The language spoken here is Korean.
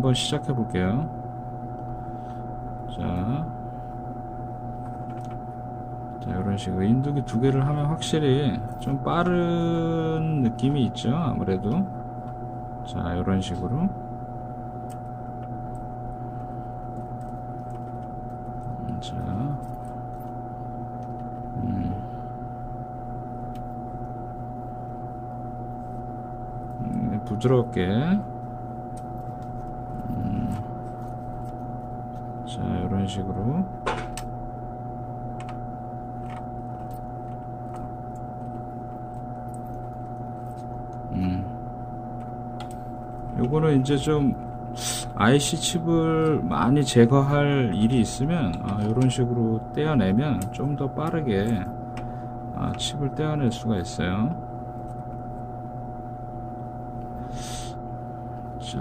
한번 시작해 볼게요. 자, 자 이런 식으로 인두기 두 개를 하면 확실히 좀 빠른 느낌이 있죠. 아무래도 자 이런 식으로 음, 자, 음. 음, 부드럽게 음. 자 이런 식으로 음. 요거는 이제 좀 IC 칩을 많이 제거할 일이 있으면 아, 이런 식으로 떼어내면 좀 더 빠르게 아, 칩을 떼어낼 수가 있어요. 자,